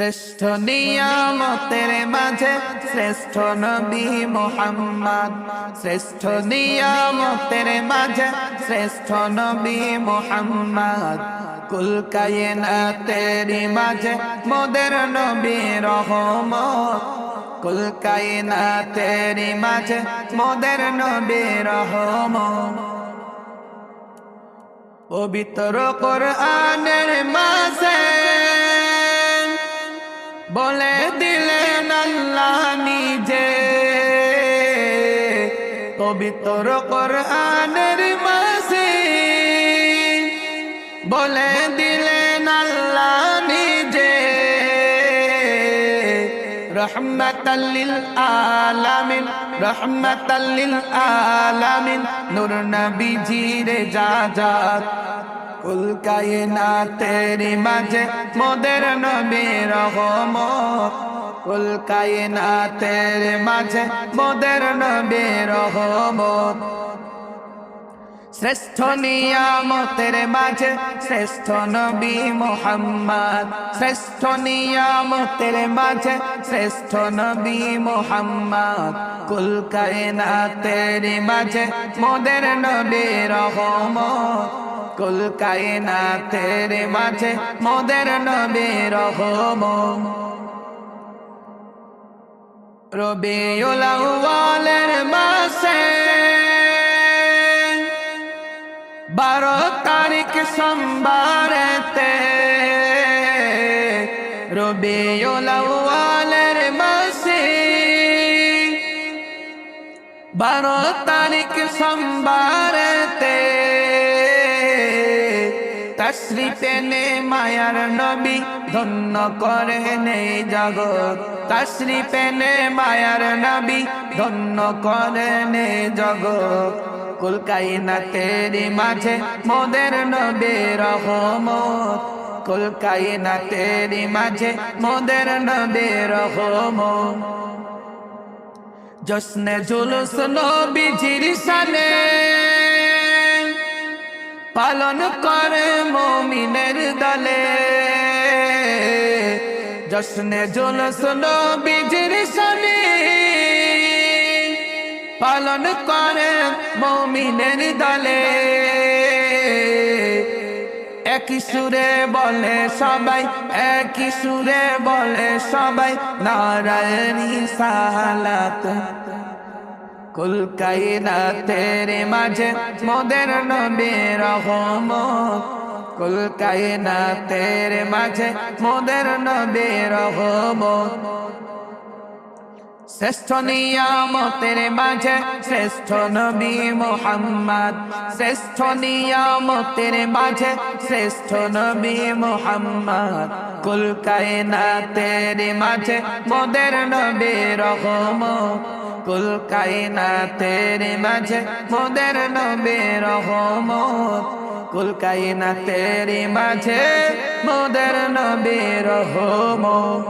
শ্রেষ্ঠ নিয়ামতের মাঝে শ্রেষ্ঠ নবী মোহাম্মদ। শ্রেষ্ঠ নিয়ামতের মাঝে শ্রেষ্ঠ নবী মোহাম্মদ। কুল কায়নাতেরি মাঝে মোদের নবী রহমত। কুল কায়নাতেরি মাঝে মোদের নবী রহমত। পবিত্র কোরআনের মাঝে বলে দিলেন আল্লাহ নিজে। পবিত্র কোরআনের মাঝে। বলে দিলেন আল্লাহ নিজে। রহমতাল্লিল আলামিন রহমতাল্লিল আলামিন, নূর নবীজির জাজাত কুল কায়নাতেরি মাঝে মোদের নবী রহমত কুল কায়নাতের মাঝে মোদের নবী রহমত শ্রেষ্ঠ নিয়ামতের মাঝে শ্রেষ্ঠ নবী মোহাম্মদ। শ্রেষ্ঠ নিয়ামতের মাঝে শ্রেষ্ঠ নবী মোহাম্মদ। কুল কায়নাতের মাঝে মোদের নবী রহমত কুল কায়নাতের মাঝে মোদের নবী রহমত রবিউল আউয়ালের মাসে বারো তারিখ সোমবারেতে রবিউল আউয়ালের মাসে বারো তারিখ সোমবারেতে তশ্রিপে নে মায়ার নবী, ধন্য করে নেই জগৎ। তশ্রিপে নে মায়ার নবী, ধন্য করে নে জগৎ। কুলকাইনা তেরি মাঝে মোদের নবী রহমত। কুলকাইনা তেরি মাঝে মোদের নবী রহমত। জশ্নে জুলুস নবীজির সানে পালন করে মমিনের দলে। জশ্নে জুলুস নবীজির সানে পালন করে মমিনের দলে। একই সুরে বলে সবাই, একই সুরে বলে সবাই, নারায়ণী সালাত। কুল কায়না তেরে মাঝে মোদের নবী রহমত। কুল কায়না তেরে মাঝে মোদের নবী রহমত। শ্রেষ্ঠ নিয়ামতের মাঝে শ্রেষ্ঠ নবী মোহাম্মদ। শ্রেষ্ঠ নিয়ামতের মাঝে শ্রেষ্ঠ নবী মোহাম্মদ। কুল কায়নাতের মাঝে মোদের নবী রহমত। কুল কায়নাতের মাঝে মোদের নবী রহমত। কুল কায়নাতের মাঝে মোদের নবী রহমত।